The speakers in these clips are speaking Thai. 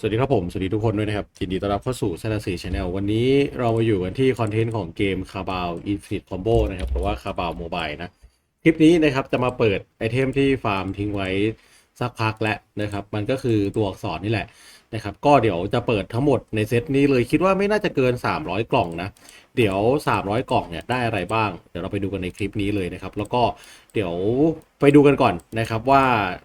สวัสดีครับผม สวัสดีทุกคนด้วยนะครับยินดีต้อนรับเข้าสู่ s ซ n ซีชาแนลวันนี้เรามาอยู่กันที่คอนเทนต์ของเกมคาบาวอินฟินิตคอมโบนะครับหรือว่าคาบาวโมบายนะ คลิปนี้นะครับจะมาเปิดไอเทมที่ฟาร์มทิ้งไว้สักพักแล้วนะครับ มันก็คือตัวอักษรนี่แหละนะครับ ก็เดี๋ยวจะเปิดทั้งหมดในเซตนี้เลยคิดว่าไม่น่าจะเกิน 300 กล่องนะ เดี๋ยว 300 กล่องเนี่ยได้อะไรบ้าง เดี๋ยวเราไปดูกันในคลิปนี้เลยนะครับ แล้วก็เดี๋ยวไปดูกันก่อนนะครับว่า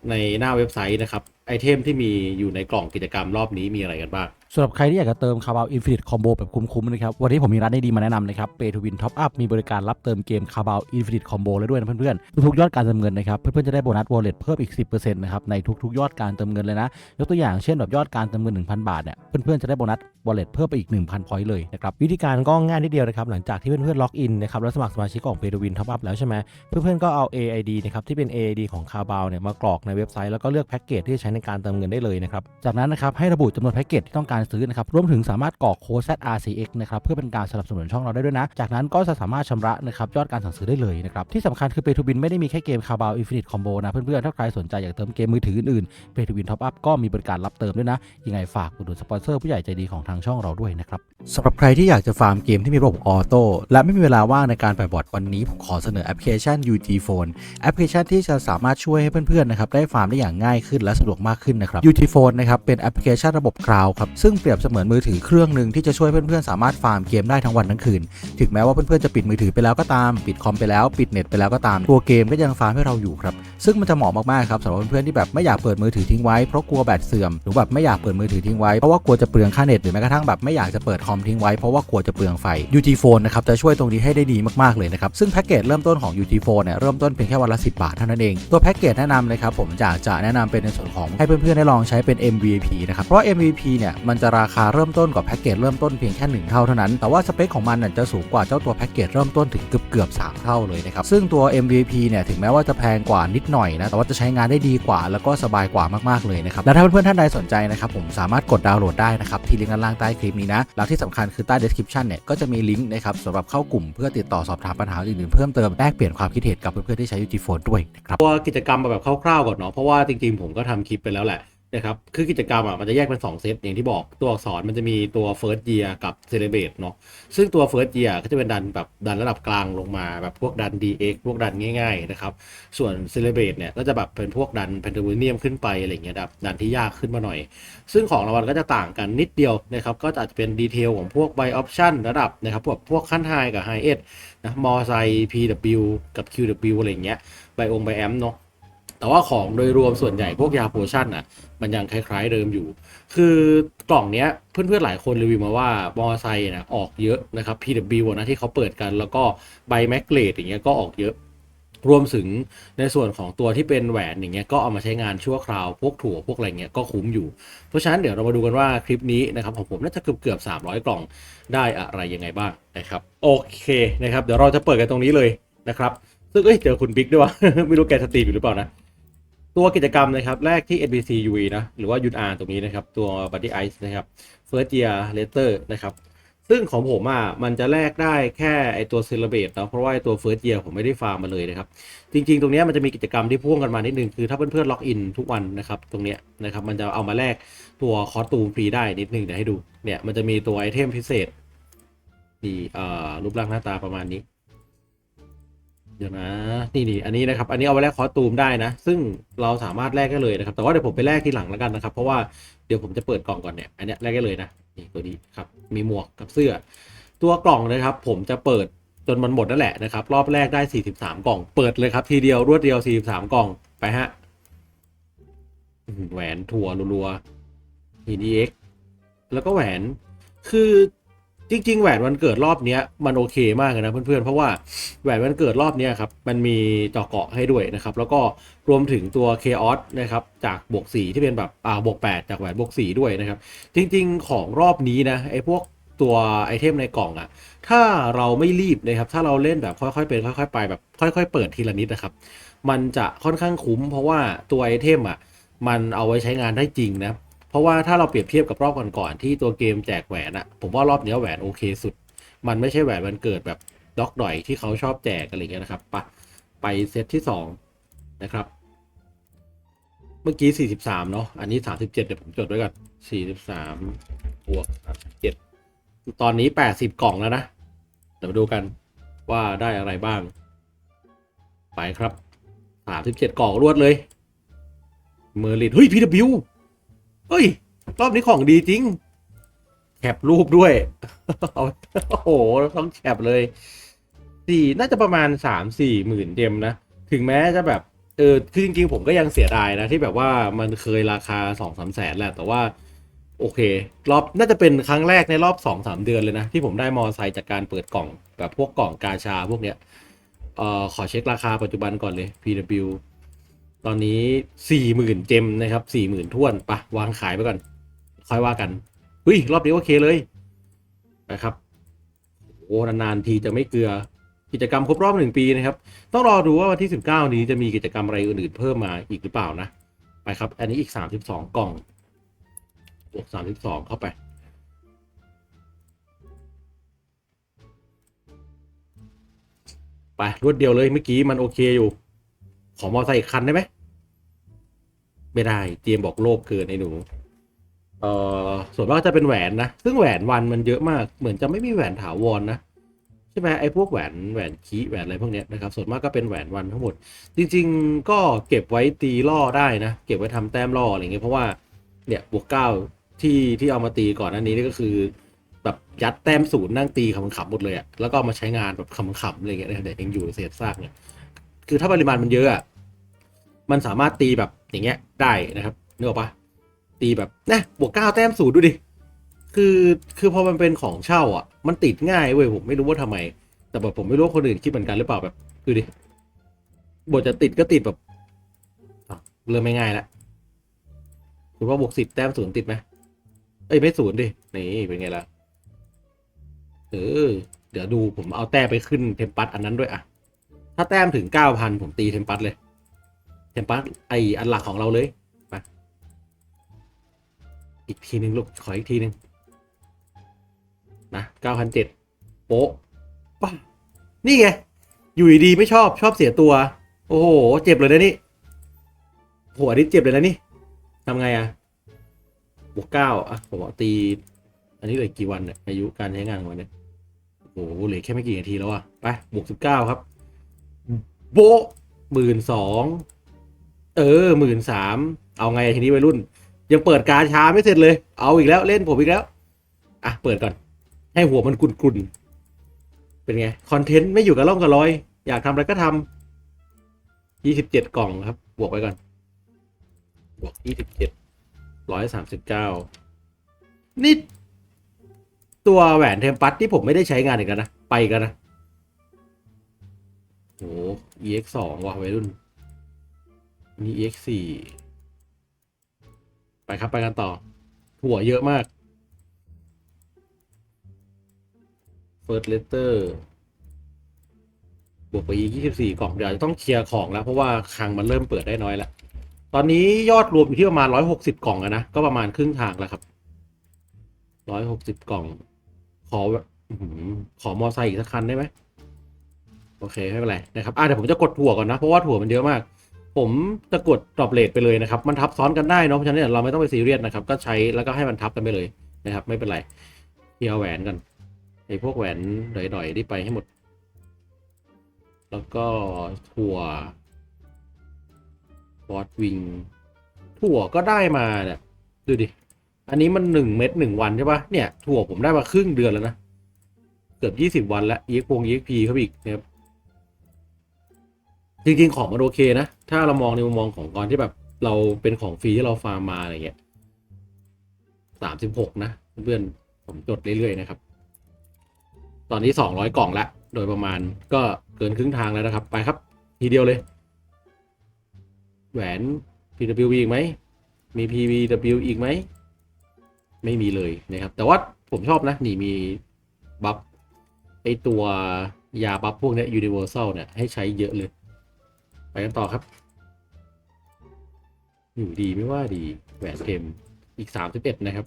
ในหน้าเว็บไซต์นะครับ อเทมที่มีอยู่ในกล่องกิจกรรมรอบนี้มีอะไรกันบ้างสำหรับใครที่อยากจะเติมคาร์บาวอินฟินิตคอมโบแบบคุ้มๆนะครับ วันนี้ผมมีร้านดีๆมาแนะนำนะครับเปทูวินท็อปอัพมีบริการรับเติมเกมคาร์บาวอินฟินิตคอมโบแล้วด้วยนะเพื่อนๆ ทุกๆยอดการเติมเงินนะครับ เพื่อนๆ จะได้โบนัสวอลเล็ตเพิ่มอีก 10%นะครับในทุกๆ ยอดการเติมเงินเลยนะ ยกตัวอย่างเช่นแบบยอดการเติมเงิน 1,000 บาทเนี่ยเพื่อนๆจะได้โบนัสวอลเล็ตเพิ่มไปอีก 1,000 พอยต์เลยนะครับวิธีการก็ง่ายนิดเดียวนะครับหลังจากที่เพื่อนๆล็อกอินนะครับแล้วสมัครสมาชิกของเปทูวินท็อปอัพแล้วใช่ไหมเพื่อนๆก็เอา AID นะครับที่เป็น AID ของคาร์บาวเนี่ยมากรอกในเว็บไซต์แล้วก็เลือกแพ็กเกจที่จะใช้ในการเติมเงินได้เลยนะครับจากนั้นนะครับให้ระบุจำนวนแพ็กเกจที่ต้องการซื้อนะครับรวมถึงสามารถกรอกโค้ด ZRCX นะครับเพื่อเป็นการสนับสนุนช่องเราได้ด้วยนะ จากนั้นก็จะสามารถชำระนะครับยอดการสั่งซื้อได้เลยนะครับที่สำคัญคือ Pay to Win ไม่ได้มีแค่เกม Carabao Infinite Combo นะเพื่อนๆถ้าใครสนใจอยากเติมเกมมือถืออื่นๆ Pay to Win Top Up ก็มีบริการรับเติมด้วยนะยังไงฝากอุดหนุนสปอนเซอร์ผู้ใหญ่ใจดีของทางช่องเราด้วยนะครับสำหรับใครที่อยากจะฟาร์มเกมที่มีระบบออโต้และไม่มีเวลาว่างในการไปบอร์ดวันนี้ผมขอเสนอแอปพลิเคชัน UT Phone แอปพลิเคชันที่จะสามารถช่วยให้เพื่อนๆนะครับได้ฟาร์มได้อย่างง่ายขึ้นและสะดวกมากขึ้นนะครับ UT Phone นะครับเป็นแอปพลิเคชันระบบคลาวด์ครับซึ่งเปรียบเสมือนมือถือเครื่องหนึ่งที่จะช่วยเพื่อนๆสามารถฟาร์มเกมได้ทั้งวันทั้งคืน ถึงแม้ว่าเพื่อนๆจะปิดมือถือไปแล้วก็ตามปิดคอมไปแล้วปิดเน็ตไปแล้วก็ตามตัวเกมก็ยังฟาร์มให้เราอยู่ครับซึ่งมันจะเหมาะมากๆครับสำหรับเพื่อนๆที่แบบไม่อยากเปิดมือถือทิ้งไว้เพราะกลัวแบตเสื่อมหรือแบบไม่อยากเปิดมือถือทิ้งไว้เพราะว่ากลัวจะเปลืองค่าเน็ตหรือแม้กระทั่งแบบไม่อยากจะเปิดคอมทิ้งไว้เพราะว่ากลัวจะเปลืองไฟ UT Phone นะครับจะช่วยตรงนี้ให้ได้ดีมากๆเลยนะครับซึ่งแพ็กเกจเริ่มต้นของ UT Phone เนี่ยเริ่มต้นเพียงแค่วันละ10 บาทเท่านั้นเองตัวแพ็กเกจแนะนำนะครับผมจะจะแนะนำเป็นในส่วนของให้เพื่อนๆได้ลองใช้เป็น MVP นะครับ เพราะ MVP เนี่ยมันจะราคาเริ่มต้นกว่าแพ็กเกจเริ่มต้นเพียงแค่หนึ่งเท่าเท่านั้น แต่ว่าสเปคของมันน่ะจะสูงกว่าเจ้าตัวแพ็กเกจเริ่มต้นถึงเกือบเกือบๆ3เท่าเลยนะครับ ซึ่งตัว MVP เนี่ยถึงแม้ว่าจะแพงกว่านิดหน่อยนะ แต่ว่าจะใช้งานได้ดีกว่า แล้วก็สบายกว่ามากๆเลยนะครับ และถ้าเพื่อนๆท่านใดสนใจนะครับผมสามารถกดดาวน์โหลดได้นะครับที่ลิงก์ด้านล่างใต้คลิปนี้นะแล้วที่สำคัญคือใต้ description เนี่ยก็จะมีลิงก์นะครับสำหรับเข้ากลุ่มเพื่อติดต่อสอบถามปัญหาอื่นๆเพิ่มเติมแลกเปลี่ยนความคิดเห็นกับเพื่อนๆที่ใช้ UT Phone ด้วยนะครับตัวกิจกรรมแบบคร่าวๆก่อนเนาะเพราะว่าจริงๆผมก็ทำคลิปไปแล้วแหละนะครับคือกิจกรรมอะมันจะแยกเป็น 2 เซตอย่างที่บอกตัวอักษรมันจะมีตัว first year กับ celebrate เนาะซึ่งตัว first year ก็จะเป็นดันแบบดันระดับกลางลงมาแบบพวกดัน DX พวกดันง่ายๆนะครับส่วน celebrate เนี่ยก็จะแบบเป็นพวกดัน pentavonium ขึ้นไปอะไรเงี้ยแบบดันที่ยากขึ้นมาหน่อย ซึ่งของรางวัลก็จะต่างกันนิดเดียวนะครับก็อาจจะเป็นดีเทลของพวก buy option ระดับนะครับพวกพวกขั้น high กับ high end นะมอไซ PW กับ QW อะไรเงี้ยไบองไบแอมเนาะ แต่ว่าของโดยรวมส่วนใหญ่พวกยาโพชั่นอะ มันยังคล้ายๆเดิมอยู่ คือกล่องเนี้ยเพื่อนๆหลายคนรีวิวมาว่ามอไซค์นะออกเยอะนะครับ PW นะที่เขาเปิดกัน แล้วก็ไบแมกเกรดอย่างเงี้ยก็ออกเยอะ รวมถึงในส่วนของตัวที่เป็นแหวนอย่างเงี้ยก็เอามาใช้งานชั่วคราว พวกถั่วพวกอะไรเงี้ยก็คุ้มอยู่ เพราะฉะนั้นเดี๋ยวเรามาดูกันว่าคลิปนี้นะครับของผมน่าจะเกือบเกือบ300 กล่องได้อะไรยังไงบ้างนะครับโอเคนะครับเดี๋ยวเราจะเปิดกันตรงนี้เลยนะครับซึ่งเอ้ยเจอคุณบิ๊กด้วยวะไม่รู้แกสตรีมอยู่หรือเปล่านะ ตัวกิจกรรมนะครับแรกที่ NBC UE นะหรือว่ายุนอาตรงนี้นะครับ ตัว Buddy Ice นะครับ First Year Letter นะครับซึ่งของผมอะมันจะแลกได้แค่ไอตัว Celebrate นะเพราะว่าไอตัว First Year ผมไม่ได้ฟาร์มมาเลยนะครับ จริง ๆ ตรงนี้มันจะมีกิจกรรมที่พ่วงกันมานิดนึง คือถ้าเพื่อนๆล็อกอินทุกวันนะครับ ตรงเนี้ยนะครับมันจะเอามาแลกตัวคอสตูมฟรีได้นิดนึงเดี๋ยวให้ดูเนี่ยมันจะมีตัวไอเทมพิเศษนี่เอ่อรูปร่างหน้าตาประมาณนี้ เดี๋ยวนะนี่นี่อันนี้นะครับ อันนี้เอาไว้แลกคอสตูมได้นะ ซึ่งเราสามารถแลกได้เลยนะครับ แต่ว่าเดี๋ยวผมไปแลกทีหลังแล้วกันนะครับ เพราะว่าเดี๋ยวผมจะเปิดกล่องก่อนเนี่ย อันนี้แลกได้เลยนะ นี่ตัวนี้ครับ มีหมวกกับเสื้อ ตัวกล่องนะครับ ผมจะเปิดจนมันหมดนั่นแหละนะครับ รอบแรกได้ 43 กล่อง เปิดเลยครับ ทีเดียวรวดเดียว 43 กล่อง ไปฮะ แหวนทัวร์รัวๆหิน EX แล้วก็แหวน คือ จริง ๆ แหวนวันเกิดรอบเนี้ยมันโอเคมากเลยนะเพื่อนๆ เพราะว่าแหวนวันเกิดรอบเนี้ยครับมันมีเจาะเกาะให้ด้วยนะครับ แล้วก็รวมถึงตัว k อ o s นะครับจากบวก4ที่เป็นแบบอ่าบวก8จากแหวนบวก4ด้วยนะครับ จริง ๆ ของรอบนี้นะไอ้พวกตัวไอเทมในกล่องอะถ้าเราไม่รีบนะครับ ถ้าเราเล่นแบบค่อยๆเป็นค่อยๆไปแบบค่อย ๆ เปิดทีละนิดนะครับ มันจะค่อนข้างคุ้ม เพราะว่าตัวไอเทมอะมันเอาไว้ใช้งานได้จริงนะ เพราะว่าถ้าเราเปรียบเทียบกับรอบก่อนๆที่ตัวเกมแจกแหวนอะผมว่ารอบเนี้แหวนโอเคสุด มันไม่ใช่แหวนวันเกิดแบบด็อกดอยที่เขาชอบแจกอะไรเงี้ยนะครับไปะไปเซตที่สองนะครับ เมื่อกี้สี่สิบสามเนาะอันนี้สามสิบเจ็ดเดี๋ยวผมจดไว้ก่อนสี่สิบสามบวกสามสิบเจ็ดตอนนี้แปดสิบกล่องแล้วนะ เดี๋ยวมาดูกันว่าได้อะไรบ้าง ไปครับสามสิบเจ็ดกล่องรวดเลย เมอร์ลิดเฮ้ยพีดบิว เฮ้ย รอบนี้ของดีจริง แคปรูปด้วย โอ้โห ต้องแคปเลยสี่น่าจะประมาณสามสี่หมื่นเดมนะ ถึงแม้จะแบบ เออ คือจริงๆ ผมก็ยังเสียดายนะ ที่แบบว่ามันเคยราคาสองสามแสนแหละ แต่ว่า โอเค รอบน่าจะเป็นครั้งแรกในรอบสองสามเดือนเลยนะ ที่ผมได้มอไซค์จากการเปิดกล่องแบบพวกกล่องกาชาพวกเนี้ยเอ่อขอเช็คราคาปัจจุบันก่อนเลย PW ตอนนี้สี่หมื่นเจมนะครับสี่หมื่นท่วนปะวางขายไปก่อน ค่อยว่ากันเฮ้ยรอบนี้โอเคเลยนะครับโอ้นานๆทีจะไม่เกลือกิจกรรมครบรอบหนึ่งปีนะครับ ต้องรอดูว่าวันที่ 19 นี้จะมีกิจกรรมอะไรอื่นๆเพิ่มมาอีกหรือเปล่านะ ไปครับ อันนี้อีก 32 กล่องบวก32 เข้าไป ไปรวดเดียวเลยเมื่อกี้มันโอเคอยู่ ขอมอไซค์อีกคันได้ไหมไม่ได้เตรียมบอกโลภเกินไอ้หนู เอ่อส่วนมากจะเป็นแหวนนะ ซึ่งแหวนวันมันเยอะมาก เหมือนจะไม่มีแหวนถาวรนะใช่ไหมไอ้พวกแหวนแหวนคีแหวนอะไรพวกเนี้ยนะครับ ส่วนมากก็เป็นแหวนวันทั้งหมด จริง ๆ ก็เก็บไว้ตีล่อได้นะ เก็บไว้ทำแต้มล่ออะไรเงี้ยเพราะว่าเนี่ยบวกเก้าที่ที่เอามาตีก่อนหน้านี้นี่ก็คือแบบยัดแต้มศูนย์นั่งตีขำๆหมดเลยอะแล้วก็มาใช้งานแบบขำๆอะไรเงี้ยเดี๋ยวยังอยู่เศษซากเนี่ยคือถ้าปริมาณมันเยอะอะ มันสามารถตีแบบอย่างเงี้ยได้นะครับนึกออกปะตีแบบนะบวกเก้าแต้มศูนย์ดูดิคือคือพอมันเป็นของเช่าอะ มันติดง่ายเว้ยผมไม่รู้ว่าทำไม แต่แบบผมไม่รู้คนอื่นคิดเหมือนกันหรือเปล่าแบบดูดิบทจะติดก็ติดแบบเริ่มไม่ง่ายละคุณว่าบวกสิบแต้มศูนย์ติดไหมเอ้ยไม่ศูนย์ดินี่เป็นไงล่ะเออเดี๋ยวดูผมเอาแต้มไปขึ้นเทมปัสอันนั้นด้วยอะถ้าแต้มถึงเก้าพันผมตีเทมปัสเลย เทมปัสไออันหลักของเราเลยมาอีกทีหนึ่งลูก ขออีกทีหนึ่งนะเก้าพันเจ็ดโป๊ะป้านี่ไง อยู่ดีไม่ชอบชอบเสียตัว โอ้โห เจ็บเลยนะนี่โหอันนี้เจ็บเลยนะนี่ทำไงอะบวกเก้าอะผมเอาตี อันนี้เหลือกี่วันเนี่ยอายุการใช้งานของมันเนี่ยโอ้โหเหลือแค่ไม่กี่นาทีแล้วอะไปบวกสิบเก้าครับ โบหมื่นสอง เออหมื่นสามเอาไงทีนี้วัยรุ่น ยังเปิดการช้าไม่เสร็จเลย เอาอีกแล้วเล่นผมอีกแล้ว อะ เปิดก่อน ให้หัวมันกุนกุนๆเป็นไง คอนเทนต์ไม่อยู่กับร่องกับรอย อยากทำอะไรก็ทำยี่สิบเจ็ดกล่องครับ บวกไปก่อน บวกยี่สิบเจ็ดร้อยสามสิบเก้านี่ ตัวแหวนเทมปัสที่ผมไม่ได้ใช้งานอีกแล้วนะ ไปกันนะโอ้ EX สองว่ะวัยรุ่น นี่ EX สี่ไปครับ ไปกันต่อหัวเยอะมาก First letter บวกไปอีก24 กล่อง เดี๋ยวจะต้องเคลียร์ของแล้ว เพราะว่าคลังมันเริ่มเปิดได้น้อยแล้ว ตอนนี้ยอดรวมอยู่ที่ประมาณ 160 กล่องอะนะ ก็ประมาณครึ่งทางแล้วครับ 160 กล่องขอแบบอื้อหือขอมอไซค์อีกสักคันได้ไหมโอเคไม่เป็นไรนะครับอะเดี๋ยวผมจะกดถั่วก่อนนะ เพราะว่าถั่วมันเยอะมาก ผมจะกดดรอปเลทไปเลยนะครับ มันทับซ้อนกันได้เนาะเพราะฉะนั้นเราไม่ต้องไปซีเรียสนะครับ ก็ใช้แล้วก็ให้มันทับกันไปเลยนะครับ ไม่เป็นไรเที่ยวแหวนกันไอ้พวกแหวนหน่อยๆที่ไปให้หมด แล้วก็ถั่วบอสวิงถั่วก็ได้มาเนี่ยดูดิ อันนี้มันหนึ่งเม็ดหนึ่งวันใช่ปะเนี่ยถั่วผมได้มาครึ่งเดือนแล้วนะ เกือบยี่สิบวันแล้ว EX พวง EXP เขาอีกนะครับ จริงๆของมันโอเคนะ ถ้าเรามองในมุมมองของก่อนที่แบบ เราเป็นของฟรีที่เราฟาร์มมาอะไรเงี้ยสามสิบหกนะเพื่อนผมจดเรื่อยๆนะครับ ตอนนี้สองร้อยกล่องละ โดยประมาณก็เกินครึ่งทางแล้วนะครับ ไปครับ ทีเดียวเลย แหวน PWB อีกไหม มี PVW อีกไหม ไม่มีเลยนะครับ แต่ว่าผมชอบนะ นี่มีบัฟไอตัวยาบัฟพวกนี้ Universal เนี่ยให้ใช้เยอะเลย ไปกันต่อครับ อยู่ดีไม่ว่าดีแหวนเกมอีกสามสิบเอ็ดนะครับ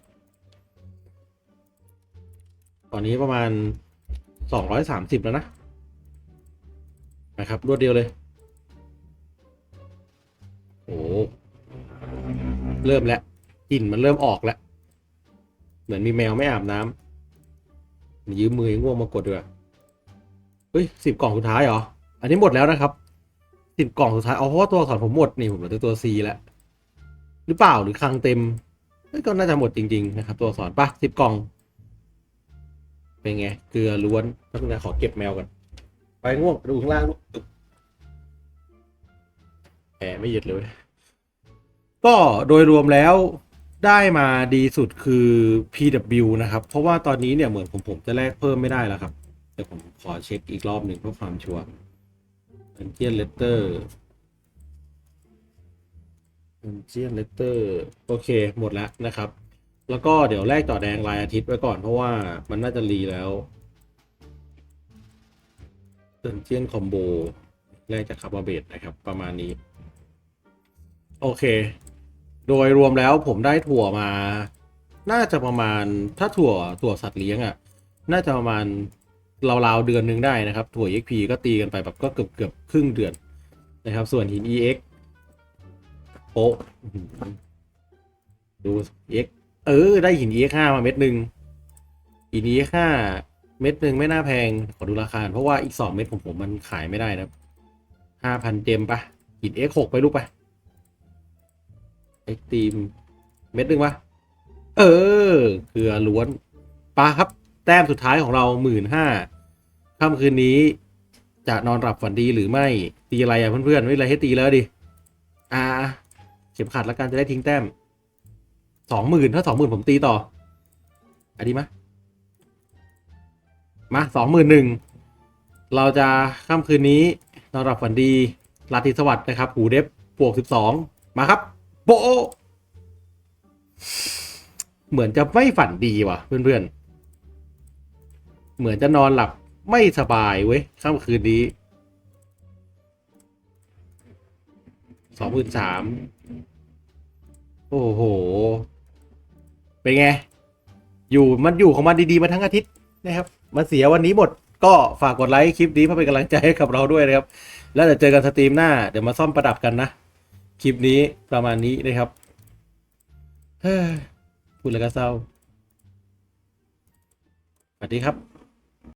ตอนนี้ประมาณสองร้อยสามสิบแล้วนะนะครับ รวดเดียวเลย โอ้เริ่มแล้วกลิ่นมันเริ่มออกแล้ว เหมือนมีแมวไม่อาบน้ำยืมมือง่วงมากดด้วยเฮ้ยสิบกล่องสุดท้ายเหรอ อันนี้หมดแล้วนะครับ สิบกล่องสุดท้ายเอาเพราะว่าตัวสอักษรผมหมดนี่ผมเหลือแต่ตัว C แล้วหรือเปล่าหรือคลังเต็มก็น่าจะหมดจริง ๆ นะครับ ตัวสอักษรปะสิบกล่อง เป็นไงเกลือล้วนแล้วนะขอเก็บแมวก่อนไปง่วงดูข้างล่างลูกแหมไม่หยุดเลย ก็โดยรวมแล้วได้มาดีสุดคือ PW นะครับ เพราะว่าตอนนี้เนี่ยเหมือนผมผมจะแลกเพิ่มไม่ได้แล้วครับ เดี๋ยวผมขอเช็คอีกรอบหนึ่งเพื่อความชัวร์ เ n นเจียนเลตเตอร์เ n นเจียนเลตเตอร์โอเค หมดแล้วนะครับ แล้วก็เดี๋ยวแลกต่อแดงรายอาทิตย์ไว้ก่อนเพราะว่ามันน่าจะรีแล้วเ n นเจียนคอมโบแลกจากคาร์บาเบตนะครับ ประมาณนี้ โอเค โดยรวมแล้วผมได้ถั่วมา น่าจะประมาณถ้าถั่วถั่วสัตว์เลี้ยงอะ่ะ น่าจะประมาณ ราวๆเดือนหนึ่งได้นะครับถั่ว EXP ก็ตีกันไปแบบก็เกือบเกือบครึ่งเดือนนะครับ ส่วนหิน EX โป๊ะอื้อหือดู EX เออ ได้หิน EX 5มาเม็ดหนึ่งหิน EX 5เม็ดหนึ่งไม่น่าแพง ขอดูราคา เพราะว่าอีก2เม็ดของผมมันขายไม่ได้นะครับห้าพันเจมปะหิน X 6ไปลูกปเอ็กตีมเม็ดหนึ่งวะเออเกลือล้วนปลาครับ แต้มสุดท้ายของเราหมื่นห้า ค่ำคืนนี้จะนอนหลับฝันดีหรือไม่ตีอะไรอะเพื่อนๆไม่มีอะไรให้ตีแล้วดิอ่าเข็มขัดแล้วกันจะได้ทิ้งแต้มสองหมื่นถ้าสองหมื่นผมตีต่ออันนี้มะมาสองหมื่นหนึ่งเราจะค่ำคืนนี้นอนหลับฝันดีราตรีสวัสดิ์นะครับ หูเด็บบวกสิบสองมาครับ โบเหมือนจะไม่ฝันดีว่ะ เพื่อนๆ เหมือนจะนอนหลับ ไม่สบายเว้ยค่ำคืนนี้สองหมื่นสามโอ้โห เป็นไง อยู่มันอยู่ของมันดีๆ มาทั้งอาทิตย์นะครับมาเสียวันนี้หมด ก็ฝากกดไลค์คลิปนี้เพื่อเป็นกำลังใจให้กับเราด้วยนะครับ แล้วเดี๋ยวเจอกันสตรีมหน้า เดี๋ยวมาซ่อมประดับกันนะ คลิปนี้ประมาณนี้นะครับเฮ้ยพูดแล้วก็เศร้า สวัสดีครับ